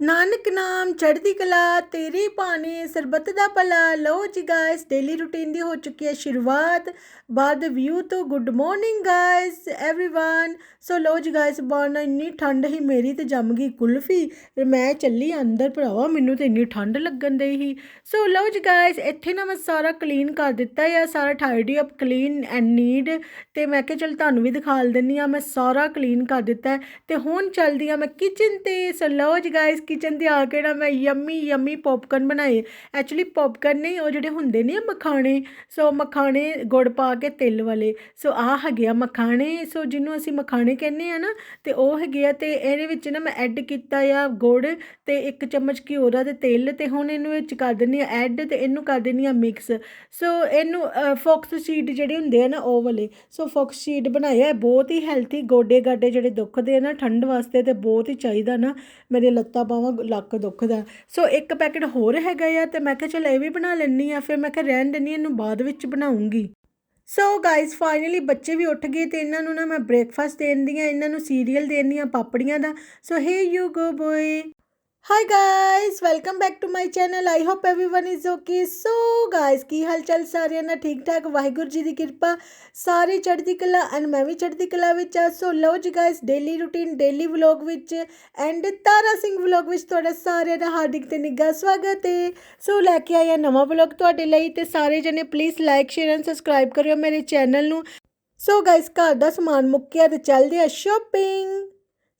ਨਾਨਕ ਨਾਮ ਚੜ੍ਹਦੀ ਕਲਾ ਤੇਰੇ ਪਾਣੇ ਸਰਬੱਤ ਦਾ ਭਲਾ ਲਓ ਜੀ ਗਾਇਸ ਡੇਲੀ ਰੂਟੀਨ ਦੀ ਹੋ ਚੁੱਕੀ ਹੈ ਸ਼ੁਰੂਆਤ ਬਾਅਦ ਵਿਊ ਤੋਂ good morning guys everyone so ਲਓ ਜੀ ਗਾਇਸ ਬਾਹਰ ਇੰਨੀ ਠੰਡ ਹੀ ਮੇਰੀ ਤੇ ਜੰਮ ਗਈ ਕੁਲਫੀ ਤੇ ਮੈਂ ਚੱਲੀ ਅੰਦਰ ਭਰਾਵਾ ਮੈਨੂੰ ਤੇ ਇੰਨੀ ਠੰਡ ਲੱਗਣ ਦਈ ਸੀ ਸੋ ਲਓ ਜੀ ਗਾਇਸ ਇੱਥੇ ਨਾ ਮੈਂ ਸਾਰਾ ਕਲੀਨ ਕਰ ਦਿੱਤਾ ਆ ਸਾਰਾ tidy up clean and need ਤੇ ਮੈਂ ਕਿਹਾ ਚਲ ਤੁਹਾਨੂੰ ਵੀ ਦਿਖਾ ਦਿੰਨੀ ਆ ਮੈਂ ਸਾਰਾ ਕਲੀਨ ਕਰ ਦਿੱਤਾ ਹੈ ਤੇ ਹੁਣ ਚੱਲਦੀ ਆ ਮੈਂ ਕਿਚਨ ਤੇ ਸੋ ਲਓ ਜੀ ਗਾਇਸ ਕਿਚਨ ਤੇ ਆ ਕੇ ਨਾ ਮੈਂ ਯੰਮੀ ਯੰਮੀ ਪੌਪਕਾਰਨ ਬਣਾਏ। ਐਕਚੁਅਲੀ ਪੌਪਕਾਰਨ ਨਹੀਂ, ਉਹ ਜਿਹੜੇ ਹੁੰਦੇ ਨੇ ਮਖਾਣੇ, ਸੋ ਮਖਾਣੇ ਗੁੜ ਪਾ ਕੇ ਤਿਲ ਵਾਲੇ। ਸੋ ਆਹ ਹੈਗੇ ਆ ਮਖਾਣੇ, ਸੋ ਜਿਹਨੂੰ ਅਸੀਂ ਮਖਾਣੇ ਕਹਿੰਦੇ ਆ ਨਾ, ਤੇ ਉਹ ਹੈਗੇ ਆ, ਤੇ ਇਹਦੇ ਵਿੱਚ ਨਾ ਮੈਂ ਐਡ ਕੀਤਾ ਆ ਗੁੜ, ਤੇ ਇੱਕ ਚਮਚ ਘਿਓ ਦਾ ਤੇ ਤਿਲ, ਤੇ ਹੁਣ ਇਹਨੂੰ ਵਿੱਚ ਕਰ ਦਿੰਨੀ ਆ ਐਡ ਤੇ ਇਹਨੂੰ ਕਰ ਦਿੰਨੀ ਆ ਮਿਕਸ ਸੋ ਇਹਨੂੰ ਫੋਕਸ ਸ਼ੀਡ ਜਿਹੜੇ ਹੁੰਦੇ ਆ ਨਾ, ਉਹ ਵਾਲੇ। ਸੋ ਫੋਕਸ ਸ਼ੀਟ ਬਣਾਇਆ ਬਹੁਤ ਹੀ ਹੈਲਥੀ ਗੋਡੇ ਗਾਡੇ ਜਿਹੜੇ ਦੁਖਦੇ ਆ ਨਾ, ਠੰਡ ਵਾਸਤੇ ਤੇ ਬਹੁਤ ਹੀ ਚਾਹੀਦਾ ਨਾ, ਮੇਰੇ ਲੱਤਾਂ ਬਾਹਾਂ ਲੱਕ ਦੁਖਦਾ। ਸੋ ਇੱਕ ਪੈਕਟ ਹੋਰ ਹੈਗਾ ਆ ਤੇ ਮੈਂ ਕਿਹਾ ਚਲ ਇਹ ਵੀ ਬਣਾ ਲੈਣੀ ਆ, ਫਿਰ ਮੈਂ ਕਿਹਾ ਰਹਿਣ ਦਿੰਨੀ ਇਹਨੂੰ ਬਾਅਦ ਵਿੱਚ ਬਣਾਉਂਗੀ। ਸੋ ਗਾਇਸ ਫਾਈਨਲੀ ਬੱਚੇ ਵੀ ਉੱਠ ਗਏ ਤੇ ਇਹਨਾਂ ਨੂੰ ਨਾ ਮੈਂ ਬ੍ਰੇਕਫਾਸਟ ਦੇਣ ਦੀਆਂ ਇਹਨਾਂ ਨੂੰ ਸੀਰੀਅਲ ਦੇਣ ਦੀਆਂ ਪਾਪੜੀਆਂ ਦਾ। So hey you go boy hi guys welcome back to my channel I hope everyone is okay so guys ਕੀ ਹਾਲ ਚਾਲ ਸਾਰਿਆਂ ਦਾ ਠੀਕ ਠਾਕ ਵਾਹਿਗੁਰੂ ਜੀ ਦੀ ਕਿਰਪਾ ਸਾਰੇ ਚੜ੍ਹਦੀ ਕਲਾ ਐਂਡ ਮੈਂ ਵੀ ਚੜ੍ਹਦੀ ਕਲਾ ਵਿੱਚ ਆ ਸੋ ਲਓ ਜੀ guys daily routine daily vlog ਵਿੱਚ ਐਂਡ ਤਾਰਾ ਸਿੰਘ ਵਲੌਗ ਵਿੱਚ ਤੁਹਾਡਾ ਸਾਰਿਆਂ ਦਾ ਹਾਰਦਿਕ ਤੇ ਨਿੱਘਾ ਸਵਾਗਤ ਹੈ ਸੋ ਲੈ ਕੇ ਆਇਆ ਨਵਾਂ ਵਲੌਗ ਤੁਹਾਡੇ ਲਈ ਤੇ ਸਾਰੇ ਜਣੇ please like share and subscribe ਕਰਿਓ ਮੇਰੇ ਚੈਨਲ ਨੂੰ ਸੋ ਗਾਇਸ ਘਰ ਦਾ ਸਮਾਨ ਮੁੱਕਿਆ ਤੇ ਚੱਲਦੇ ਆ ਸ਼ਾਪਿੰਗ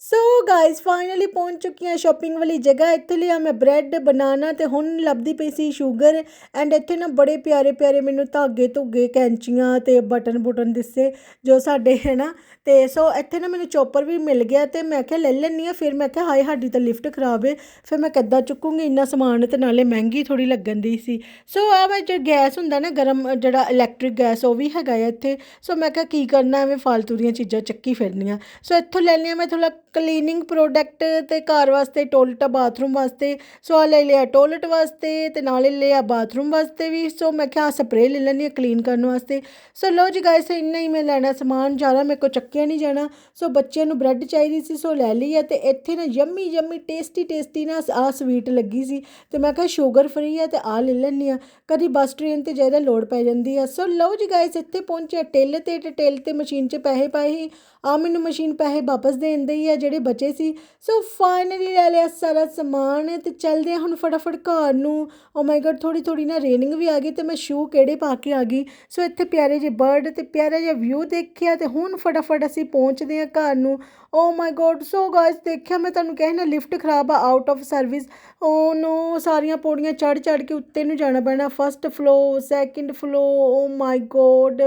ਸੋ ਗਾਇਸ ਫਾਈਨਲੀ ਪਹੁੰਚ ਚੁੱਕੀ ਹਾਂ ਸ਼ਾਪਿੰਗ ਵਾਲੀ ਜਗ੍ਹਾ। ਇੱਥੇ ਲਿਆ ਮੈਂ ਬ੍ਰੈਡ ਬਨਾਨਾ ਤੇ ਹੁਣ ਲੱਭਦੀ ਪਈ ਸੀ ਸ਼ੂਗਰ ਐਂਡ ਇੱਥੇ ਨਾ ਬੜੇ ਪਿਆਰੇ ਪਿਆਰੇ ਮੈਨੂੰ ਧਾਗੇ ਧੁੱਗੇ, ਕੈਂਚੀਆਂ ਤੇ ਬਟਨ ਬੁਟਨ ਦਿੱਸੇ ਜੋ ਸਾਡੇ ਹੈ ਨਾ ਤੇ ਸੋ ਇੱਥੇ ਨਾ ਮੈਨੂੰ ਚੋਪਰ ਵੀ ਮਿਲ ਗਿਆ ਤੇ ਮੈਂ ਕਿਹਾ ਲੈ ਲੈਣੀ ਆ ਫਿਰ ਮੈਂ ਕਿਹਾ, ਹਾਏ, ਸਾਡੀ ਤਾਂ ਲਿਫਟ ਖਰਾਬ ਹੈ ਫਿਰ ਮੈਂ ਕਿੱਦਾਂ ਚੁੱਕੂੰਗੀ? ਇੰਨਾ ਸਮਾਨ ਤੇ ਨਾਲੇ ਮਹਿੰਗੀ ਥੋੜੀ ਲੱਗਣ ਦੀ ਸੀ। ਸੋ ਆ ਮੈਂ ਜੋ ਗੈਸ ਹੁੰਦਾ ਨਾ, ਗਰਮ ਜਿਹੜਾ ਇਲੈਕਟ੍ਰਿਕ ਗੈਸ, ਉਹ ਵੀ ਹੈਗਾ ਹੈ ਇੱਥੇ। ਸੋ ਮੈਂ ਕਿਹਾ, ਕੀ ਕਰਨਾ? ਐਵੇਂ ਫालतू ਦੀਆਂ ਚੀਜ਼ਾਂ ਚੱਕੀ ਫਿਰਨੀਆਂ। ਸੋ ਇੱਥੋਂ ਲੈ ਲਿਆ ਮੈਂ ਥੋੜਾ ਕਲੀਨਿੰਗ ਪ੍ਰੋਡਕਟ ਤੇ ਘਰ ਵਾਸਤੇ ਟੋਇਲਟ ਬਾਥਰੂਮ ਵਾਸਤੇ। ਸੋ ਆ ਲੈ ਲਿਆ ਟੋਇਲਟ ਵਾਸਤੇ ਤੇ ਨਾਲੇ ਲਿਆ ਬਾਥਰੂਮ ਵਾਸਤੇ ਵੀ। ਸੋ ਮੈਂ ਕਿਹਾ ਸਪਰੇਅ ਲੈ ਲੈਣੀ ਕਲੀਨ ਕਰਨ ਵਾਸਤੇ। ਸੋ ਲੋ ਜੀ ਗਾਇਸ ਇੰਨਾ ਹੀ ਮੈਂ ਲੈਣਾ ਸਮਾਨ, ਜ਼ਿਆਦਾ ਮੇਰੇ ਕੋ ਚੱਕਿਆ ਨਹੀਂ ਜਾਣਾ। ਸੋ ਬੱਚਿਆਂ ਨੂੰ ਬ੍ਰੈਡ ਚਾਹੀਦੀ ਸੀ, ਸੋ ਲੈ ਲਈ ਹੈ ਤੇ ਇੱਥੇ ਨਾ ਯੰਮੀ ਯੰਮੀ ਟੇਸਟੀ ਟੇਸਟੀ ਨਾ ਆ ਸਵੀਟ ਲੱਗੀ ਸੀ। ਤੇ ਮੈਂ ਕਿਹਾ ਸ਼ੂਗਰ ਫ੍ਰੀ ਹੈ ਤੇ ਆ ਲੈ ਲੈਣੀ ਆ ਕਦੀ ਬੱਸ ਟ੍ਰੇਨ ਤੇ ਜ਼ਿਆਦਾ ਲੋਡ ਪੈ ਜਾਂਦੀ ਆ ਸੋ ਲਓ ਜੀ ਗਾਇਸ ਇੱਥੇ ਪਹੁੰਚਿਆ ਟੇਲ ਤੇ ਟੇਲ ਤੇ ਮਸ਼ੀਨ 'ਚ ਪੈਸੇ ਪਾਏ ਸੀ। ਆ ਮੈਨੂੰ ਮਸ਼ੀਨ ਪੈਸੇ ਵਾਪਸ ਦੇਣ ਦਈ ਆ ਜਿਹੜੇ ਬਚੇ ਸੀ। ਸੋ ਫਾਈਨਲੀ ਲੈ ਲਿਆ ਸਾਰਾ ਸਮਾਨ ਤੇ ਚੱਲਦੇ ਆ ਹੁਣ ਫਟਾਫਟ ਘਰ ਨੂੰ। oh ਓ ਮਾਈ ਗॉड ਥੋੜੀ ਥੋੜੀ ਨਾ ਰੇਨਿੰਗ ਵੀ ਆ ਗਈ ਤੇ ਮੈਂ ਸ਼ੂ ਕਿਹੜੇ ਪਾ ਕੇ ਆ ਗਈ। ਸੋ ਇੱਥੇ ਪਿਆਰੇ ਜਿਹੇ ਬਰਡ ਤੇ ਪਿਆਰਾ ਜਿਹਾ ਵਿਊ ਦੇਖਿਆ ਤੇ ਹੁਣ ਫਟਾਫਟ ਅਸੀਂ ਪਹੁੰਚਦੇ ਆ ਘਰ ਨੂੰ। ਓ ਮਾਈ ਗੋਡ ਸੋ ਗਾਇਸ ਦੇਖਿਆ ਮੈਂ ਤੁਹਾਨੂੰ ਕਹਿਣਾ ਲਿਫਟ ਖਰਾਬ ਆ ਆਊਟ ਆਫ ਸਰਵਿਸ ਉਹਨੂੰ ਸਾਰੀਆਂ ਪੌੜੀਆਂ ਚੜ ਚੜ ਕੇ ਉੱਤੇ ਨੂੰ ਜਾਣਾ ਪੈਣਾ। First floor second floor oh my god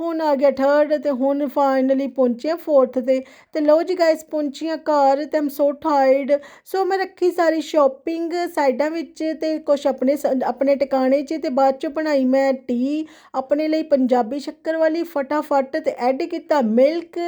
ਹੁਣ ਆ ਗਿਆ ਥਰਡ ਤੇ ਹੁਣ ਫਾਈਨਲੀ ਪਹੁੰਚਿਆ ਫੋਰਥ ਤੇ। ਤੇ ਲਓ ਜੀ ਗਾਇਸ ਪਹੁੰਚੀਆਂ ਘਰ ਤੇ ਆਮ ਸੋ ਟਾਇਰਡ ਸੋ ਮੈਂ ਰੱਖੀ ਸਾਰੀ ਸ਼ਾਪਿੰਗ ਸਾਈਡਾਂ ਵਿੱਚ ਤੇ ਕੁਝ ਆਪਣੇ ਆਪਣੇ ਟਿਕਾਣੇ 'ਚ ਤੇ ਬਾਅਦ ਚ ਬਣਾਈ ਮੈਂ ਟੀ ਆਪਣੇ ਲਈ ਪੰਜਾਬੀ ਸ਼ੱਕਰ ਵਾਲੀ ਫਟਾਫਟ ਤੇ ਐਡ ਕੀਤਾ ਮਿਲਕ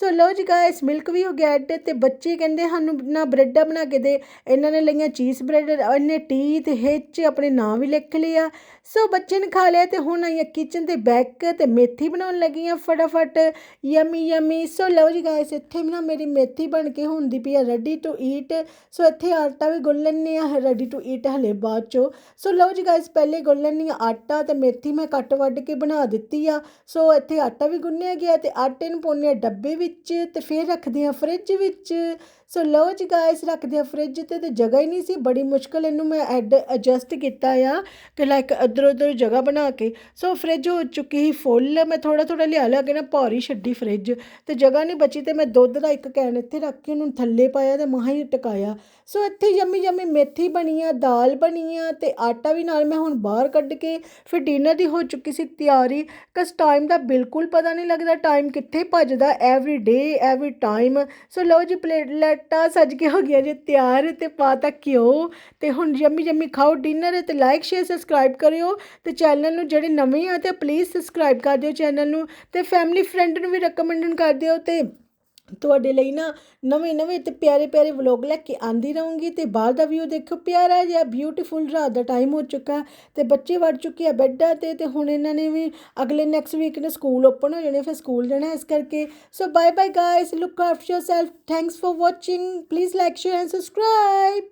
ਸੋ ਲਓ ਜੀ ਗਾਇਸ ਮਿਲਕ ਵੀ ਹੋ ਗਿਆ ਐਡ ਤੇ ਬੱਚੇ ਕਹਿੰਦੇ ਸਾਨੂੰ ਨਾ ਬ੍ਰੈਡਾਂ ਬਣਾ ਕੇ ਦੇ। ਇਹਨਾਂ ਨੇ ਲਈਆਂ ਚੀਜ਼ ਬ੍ਰੈਡ, ਇਹਨੇ ਟੀ ਤੇ ਹਿੱਚ, ਆਪਣੇ ਨਾਂ ਵੀ ਲਿਖ ਲਿਆ। ਸੋ ਬੱਚੇ ਨੇ ਖਾ ਲਿਆ ਤੇ ਹੁਣ ਆਈ ਕਿਚਨ ਦੇ ਬੈਕ ਤੇ ਮੇਥੀ ਬਣਾਉਣ ਲੱਗੀ ਆ ਫਟਾਫਟ। Yummy yummy. ਸੋ ਲਓ ਜੀ ਗਾਇਸ ਇੱਥੇ ਨਾ ਮੇਰੀ ਮੇਥੀ ਬਣ ਕੇ ਹੁੰਦੀ ਪਈ ਆ ਰੈਡੀ ਟੂ ਈਟ ਸੋ ਇੱਥੇ ਆਟਾ ਵੀ ਗੁੰਨ ਲੈਣੇ ਆ ਰੈਡੀ ਟੂ ਈਟ ਹਲੇ ਬਾਅਦ ਚੋ। ਸੋ ਲਓ ਜੀ ਗਾਇਸ ਪਹਿਲੇ ਗੁੰਨ ਲੈਣੀ ਆ ਆਟਾ ਤੇ ਮੇਥੀ ਮੈਂ ਕੱਟ ਵੱਢ ਕੇ ਬਣਾ ਦਿੱਤੀ ਆ। ਸੋ ਇੱਥੇ ਆਟਾ ਵੀ ਗੁੰਨਿਆ ਗਿਆ ਤੇ ਆਟੇ ਨੂੰ ਪਾਉਂਦੇ ਆ ਡੱਬੇ ਵਿੱਚ ਤੇ ਫਿਰ ਰੱਖਦੇ ਆ ਫ੍ਰਿਜ ਵਿੱਚ। ਸੋ ਲਓ ਜੀ ਗਾਇਸ ਰੱਖਦੇ ਆ ਫ੍ਰਿਜ ਤੇ ਤੇ ਜਗ੍ਹਾ ਹੀ ਨਹੀਂ ਸੀ, ਬੜੀ ਮੁਸ਼ਕਲ ਇਹਨੂੰ ਮੈਂ ਐਡ ਐਡਜਸਟ ਕੀਤਾ ਆ ਕਿ ਲਾਈਕ ਅਦਰ ਉਧਰ ਜਗ੍ਹਾ ਬਣਾ ਕੇ। ਸੋ ਫ੍ਰਿਜ ਹੋ ਚੁੱਕੀ ਸੀ ਫੁੱਲ ਮੈਂ ਥੋੜਾ ਥੋੜਾ ਲਿਆ ਲਿਆ ਕੇ ਨਾ ਭਾਰੀ ਛੱਡੀ ਫ੍ਰਿਜ ਤੇ ਜਗ੍ਹਾ ਨਹੀਂ ਬਚੀ ਤੇ ਮੈਂ ਦੁੱਧ ਦਾ ਇੱਕ ਕੈਨ ਇੱਥੇ ਰੱਖ ਕੇ ਉਹਨੂੰ ਥੱਲੇ ਪਾਇਆ ਤੇ ਮਹਾਂ ਹੀ ਟਿਕਾਇਆ। ਸੋ ਇੱਥੇ ਯੰਮੀ ਯੰਮੀ ਮੇਥੀ ਬਣੀ ਆ, ਦਾਲ ਬਣੀ ਆ ਤੇ ਆਟਾ ਵੀ ਨਾਲ ਮੈਂ ਹੁਣ ਬਾਹਰ ਕੱਢ ਕੇ, ਫਿਰ ਡਿਨਰ ਦੀ ਹੋ ਚੁੱਕੀ ਸੀ ਤਿਆਰੀ। ਕਸ ਟਾਈਮ ਦਾ ਬਿਲਕੁਲ ਪਤਾ ਨਹੀਂ ਲੱਗਦਾ ਟਾਈਮ ਕਿੱਥੇ ਭੱਜਦਾ every day every time so ਲਓ ਜੀ ਪਲੇਟਾਂ ਸੱਜ ਕੇ ਹੋ ਗਿਆ ਜੇ ਤਿਆਰ ਤੇ ਪਾਤਾ ਘਿਓ। ਤੇ ਹੁਣ ਜੰਮੀ ਜੰਮੀ ਖਾਓ ਡਿਨਰ ਤੇ ਲਾਈਕ ਸ਼ੇਅਰ ਸਬਸਕ੍ਰਾਈਬ ਕਰਿਓ। ਤੇ ਚੈਨਲ ਨੂੰ ਜਿਹੜੇ ਨਵੇਂ ਆ ਤੇ ਪਲੀਜ਼ ਸਬਸਕ੍ਰਾਈਬ ਕਰ ਦਿਓ ਚੈਨਲ ਨੂੰ। ਤੇ ਫੈਮਿਲੀ ਫਰੈਂਡ ਨੂੰ ਵੀ ਰეკਮੈਂਡਨ ਕਰ ਦਿਓ ਤੇ ਤੁਹਾਡੇ ਲਈ ਨਾ ਨਵੇਂ ਨਵੇਂ ਤੇ ਪਿਆਰੇ ਪਿਆਰੇ ਵਲੌਗ ਲੈ ਕੇ ਆਂਦੀ ਰਹੂੰਗੀ ਤੇ ਬਾਹਰ ਦਾ ਵਿਊ ਦੇਖੋ, ਪਿਆਰਾ ਜਿਹਾ ਬਿਊਟੀਫੁਲ ਰਾਤ ਦਾ ਟਾਈਮ ਹੋ ਚੁੱਕਾ ਤੇ ਬੱਚੇ ਵੜ ਚੁੱਕੇ ਆ ਬੈੱਡਾਂ ਤੇ ਤੇ ਹੁਣ ਇਹਨਾਂ ਨੇ ਵੀ ਅਗਲੇ ਨੈਕਸਟ ਵੀਕ ਨੇ ਸਕੂਲ ਓਪਨ ਹੋ ਜਾਣੇ ਫਿਰ ਸਕੂਲ ਜਾਣਾ ਇਸ ਕਰਕੇ। So bye bye guys look after yourself thanks for watching please like share and subscribe